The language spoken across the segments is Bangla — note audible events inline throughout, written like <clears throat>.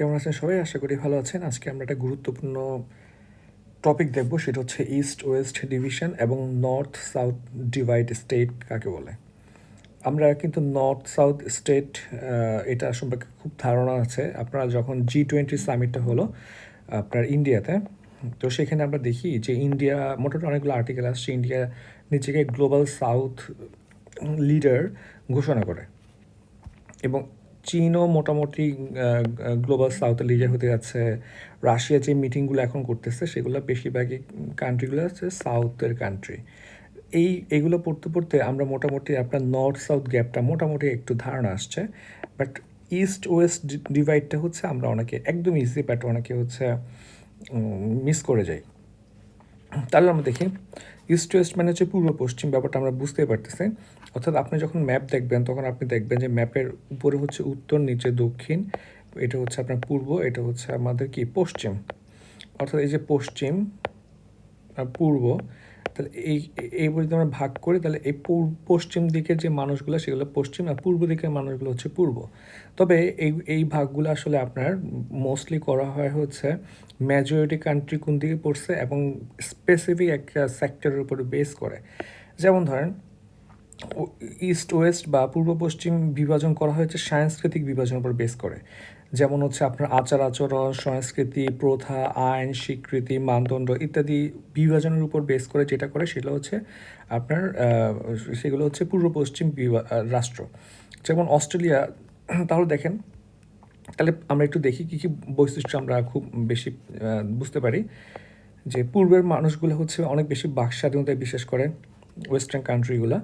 কেমন আছেন সবাই? আশা করি ভালো আছেন। আজকে আমরা একটা গুরুত্বপূর্ণ টপিক দেখব, সেটা হচ্ছে ইস্ট ওয়েস্ট ডিভিশন এবং নর্থ সাউথ ডিভাইড স্টেট কাকে বলে? আমরা কিন্তু নর্থ সাউথ স্টেট এটা সম্পর্কে খুব ধারণা আছে। আপনারা যখন জি টোয়েন্টি সামিটটা হলো, আপনার ইন্ডিয়াতে তো সেখানে আমরা দেখি যে ইন্ডিয়া মোটামুটি অনেকগুলো আর্টিকেল আসছে। ইন্ডিয়া নিজেকে গ্লোবাল সাউথ লিডার ঘোষণা করে। এবং চীনও মোটামুটি গ্লোবাল সাউথের লিডার হতে যাচ্ছে। রাশিয়া যে মিটিংগুলো এখন করতেছে, সেগুলো বেশিরভাগই কান্ট্রিগুলো হচ্ছে সাউথের কান্ট্রি এই, এগুলো পড়তে পড়তে আমরা মোটামুটি আপনার নর্থ সাউথ গ্যাপটা মোটামুটি একটু ধারণা আসছে। বাট ইস্ট ওয়েস্ট ডিভাইডটা হচ্ছে আমরা অনেকে, একদম ইজি বাট অনেকে হচ্ছে মিস করে যাই। তাহলে আমরা দেখি ইস্ট ওয়েস্ট মানে হচ্ছে পূর্ব পশ্চিম ব্যাপারটা আমরা বুঝতেই পারতেছি। অর্থাৎ আপনি যখন ম্যাপ দেখবেন, তখন আপনি দেখবেন যে ম্যাপের উপরে হচ্ছে উত্তর, নিচে দক্ষিণ, এটা হচ্ছে আপনার পূর্ব, এটা হচ্ছে আমাদের কি? পশ্চিম। অর্থাৎ এই যে পশ্চিম পূর্ব তাহলে এই এই যদি আমরা ভাগ করি, তাহলে এই পশ্চিম দিকের যে মানুষগুলো, সেগুলো পশ্চিম আর পূর্ব দিকের মানুষগুলো হচ্ছে পূর্ব। তবে এই এই ভাগগুলো আসলে আপনার মোস্টলি করা হয় হচ্ছে মেজরিটি কান্ট্রি কোন দিকে পড়ছে এবং স্পেসিফিক একটা সেক্টরের উপর বেস করে। যেমন ধরেন ইস্ট ওয়েস্ট বা পূর্ব, পশ্চিম বিভাজন করা হয়েছে সাংস্কৃতিক বিভাজনের উপর বেস করে। যেমন হচ্ছে আপনার আচার আচরণ, সংস্কৃতি, প্রথা, আইন, স্বীকৃতি, মানদণ্ড ইত্যাদি বিভাজনের উপর বেস করে যেটা করে সেগুলো হচ্ছে আপনার সেগুলো হচ্ছে পূর্ব, পশ্চিম রাষ্ট্র। যেমন অস্ট্রেলিয়া, <clears throat> তাহলে দেখেন, তাহলে আমরা একটু দেখি কী কী বৈশিষ্ট্য আমরা খুব বেশি বুঝতে পারি। যে পূর্বের মানুষগুলো হচ্ছে অনেক বেশি বাক স্বাধীনতায় বিশেষ করে ওয়েস্টার্ন কান্ট্রিগুলো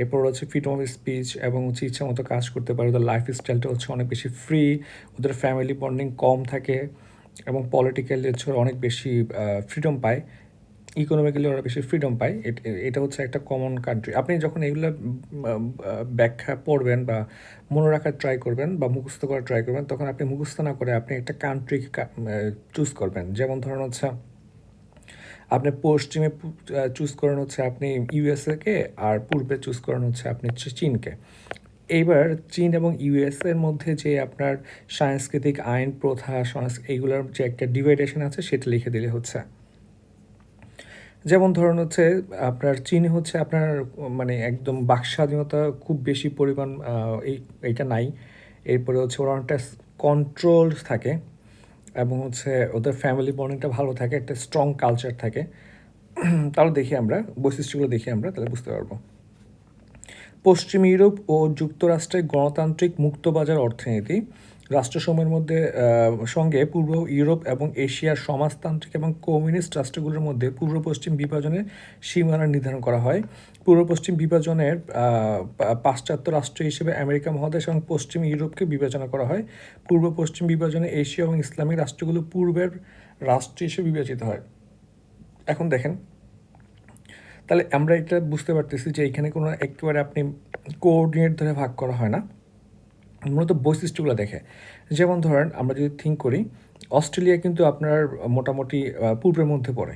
এরপর হচ্ছে ফ্রিডম অফ স্পিচ এবং হচ্ছে ইচ্ছা মতো কাজ করতে পারে। ওদের লাইফ স্টাইলটা হচ্ছে অনেক বেশি ফ্রি ওদের ফ্যামিলি বন্ডিং কম থাকে এবং পলিটিক্যালি হচ্ছে অনেক বেশি ফ্রিডম পায়। ইকোনমিক্যালি ওরা বেশি ফ্রিডম পায়। এটা হচ্ছে একটা কমন কান্ট্রি আপনি যখন এগুলো ব্যাখ্যা পড়বেন বা মনে রাখার ট্রাই করবেন বা মুখস্থ করার ট্রাই করবেন, তখন আপনি মুখস্থ না করে আপনি একটা কান্ট্রি চুজ করবেন। যেমন ধরুন হচ্ছে আপনি পশ্চিমে চুজ করেন হচ্ছে আপনি ইউএসএকে আর পূর্বে চুজ করেন হচ্ছে আপনি চীনকে। এইবার চীন এবং ইউএসএর মধ্যে যে আপনার সাংস্কৃতিক আইন, প্রথা এইগুলোর যে একটা ডিভাইডেশন আছে সেটা লিখে দিলে হচ্ছে। যেমন ধরুন হচ্ছে আপনার চীন হচ্ছে আপনার মানে একদম বাক স্বাধীনতা খুব বেশি পরিমাণ এই, এইটা নাই। এরপরে হচ্ছে ওরা অনেকটা কন্ট্রোল থাকে। এবং হচ্ছে ওদের ফ্যামিলি বন্ডিংটা ভালো থাকে, একটা স্ট্রং কালচার থাকে। তাহলে দেখি আমরা, বৈশিষ্ট্যগুলো দেখি আমরা, তাহলে বুঝতে পারব। পশ্চিম ইউরোপ ও যুক্তরাষ্ট্রের গণতান্ত্রিক মুক্তবাজার অর্থনীতি রাষ্ট্রসমূহের মধ্যে সঙ্গে পূর্ব ইউরোপ এবং এশিয়ার সমাজতান্ত্রিক এবং কমিউনিস্ট রাষ্ট্রগুলোর মধ্যে পূর্ব পশ্চিম বিভাজনের সীমানা নির্ধারণ করা হয়। পূর্ব পশ্চিম বিভাজনের পাশ্চাত্য রাষ্ট্র হিসেবে আমেরিকা মহাদেশ এবং পশ্চিম ইউরোপকে বিবেচনা করা হয়। পূর্ব পশ্চিম বিভাজনে এশিয়া এবং ইসলামিক রাষ্ট্রগুলো পূর্বের রাষ্ট্র হিসেবে বিবেচিত হয়। এখন দেখেন, তাহলে আমরা এটা বুঝতে পারতেছি যে এখানে কোনো একেবারে আপনি কোঅর্ডিনেট ধরে ভাগ করা হয় না। মূলত বৈশিষ্ট্যগুলো দেখে। যেমন ধরেন, আমরা যদি থিঙ্ক করি, অস্ট্রেলিয়া কিন্তু আপনার মোটামুটি পূর্বের মধ্যে পড়ে।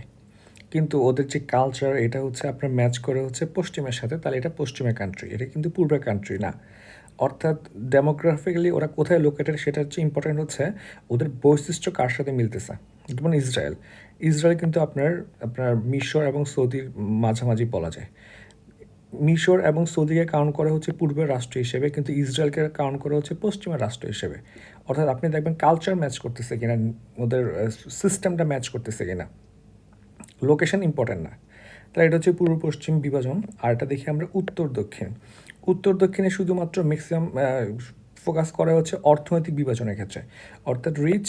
কিন্তু ওদের যে কালচার এটা হচ্ছে আপনার ম্যাচ করে হচ্ছে পশ্চিমের সাথে, তাহলে এটা পশ্চিমের কান্ট্রি এটা কিন্তু পূর্বের কান্ট্রি না। অর্থাৎ ডেমোগ্রাফিক্যালি ওরা কোথায় লোকেটেড সেটা হচ্ছে ইম্পর্টেন্ট হচ্ছে ওদের বৈশিষ্ট্য কার সাথে মিলতেছে। যেমন ইসরায়েল। ইসরায়েল কিন্তু আপনার আপনার মিশর এবং সৌদির মাঝামাঝি বলা যায়। মিশর এবং সৌদিকে কাউন্ট করা হচ্ছে পূর্বের রাষ্ট্র হিসেবে, কিন্তু ইসরায়েলকে কাউন্ট করা হচ্ছে পশ্চিমের রাষ্ট্র হিসেবে। অর্থাৎ আপনি দেখবেন কালচার ম্যাচ করতেছে কিনা, ওদের সিস্টেমটা ম্যাচ করতেছে কিনা। লোকেশন ইম্পর্টেন্ট না। তাহলে এটা হচ্ছে পূর্ব পশ্চিম বিভাজন, আর এটা দেখি আমরা উত্তর দক্ষিণ। উত্তর দক্ষিণে শুধুমাত্র ম্যাক্সিমাম ফোকাস করা হচ্ছে অর্থনৈতিক বিভাজনের ক্ষেত্রে। অর্থাৎ রিচ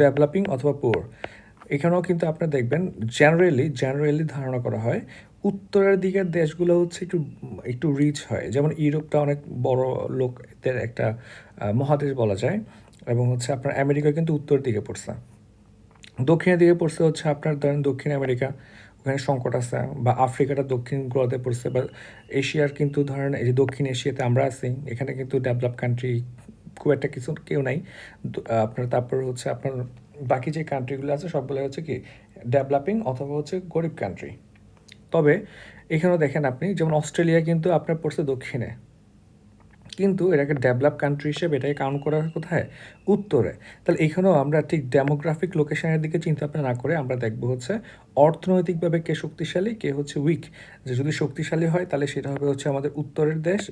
ডেভেলপিং অথবা পোর এখানেও কিন্তু আপনার দেখবেন জেনারেলি জেনারেলি ধারণা করা হয় উত্তরের দিকের দেশগুলো হচ্ছে একটু একটু রিচ হয়। যেমন ইউরোপটা অনেক বড় লোকদের একটা মহাদেশ বলা যায় এবং হচ্ছে আপনার আমেরিকা কিন্তু উত্তর দিকে পড়ছে। দক্ষিণের দিকে পড়ছে হচ্ছে আপনার ধরেন দক্ষিণ আমেরিকা, ওখানে সংকট আছে বা আফ্রিকাটা দক্ষিণ গ্রহতে পড়ছে বা এশিয়ার কিন্তু ধরেন এই যে দক্ষিণ এশিয়াতে আমরা আছি, এখানে কিন্তু ডেভেলপ কান্ট্রি খুব একটা কিছু কেউ নাই। আপনার তারপর হচ্ছে আপনার বাকি যে কান্ট্রিগুলো আছে সবগুলো হচ্ছে কি ডেভেলপিং অথবা হচ্ছে গরিব কান্ট্রি তবে এখানেও দেখেন আপনি, যেমন অস্ট্রেলিয়া কিন্তু আপনার পড়ছে দক্ষিণে। কিন্তু এটাকে ডেভেলপ কান্ট্রি হিসেবে এটাকে কাউন্ট করা হয় কোথায়? উত্তরে। তাহলে এখানেও আমরা ঠিক ডেমোগ্রাফিক লোকেশনের দিকে চিন্তা ভাবনা না করে আমরা দেখব হচ্ছে অর্থনৈতিকভাবে কে শক্তিশালী, কে হচ্ছে উইক যে যদি শক্তিশালী হয়, তাহলে সেটা হবে হচ্ছে আমাদের উত্তরের দেশ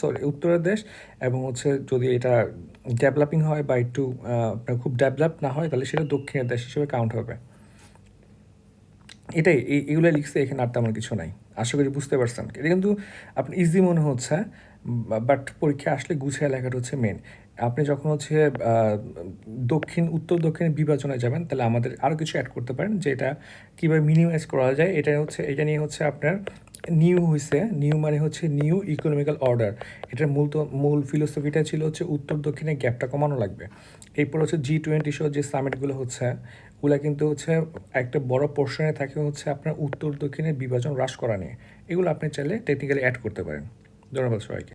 সরি উত্তরের দেশ এবং হচ্ছে যদি এটা ডেভেলপিং হয় বা একটু খুব ডেভেলপ না হয়, তাহলে সেটা দক্ষিণের দেশ হিসেবে কাউন্ট হবে। এটাই এই এগুলো লিখছে, এখানে আর তেমন কিছু নাই। আশা করি বুঝতে পারছেন। এটা কিন্তু আপনি ইজি মনে হচ্ছে বাট পরীক্ষা আসলে গুছিয়ে লেখাটা হচ্ছে মেন আপনি যখন হচ্ছে দক্ষিণ, উত্তর দক্ষিণের বিভাজনে যাবেন, তাহলে আমাদের আরও কিছু অ্যাড করতে পারেন যে এটা কীভাবে মিনিমাইজ করা যায় এটা হচ্ছে, এটা নিয়ে হচ্ছে আপনার নিউ হয়েছে নিউ মানে হচ্ছে নিউ ইকোনমিক্যাল অর্ডার এটার মূল তো, মূল ফিলোসফিটা ছিল হচ্ছে উত্তর দক্ষিণে গ্যাপটা কমানো লাগবে। এরপর হচ্ছে জি টোয়েন্টি সহ যে সামিটগুলো হচ্ছে, ওগুলো কিন্তু হচ্ছে একটা বড় পোর্শনে থাকে হচ্ছে আপনার উত্তর দক্ষিণের বিভাজন হ্রাস করা নিয়ে। এগুলো আপনি চাইলে টেকনিক্যালি অ্যাড করতে পারেন। ধন্যবাদ সবাইকে।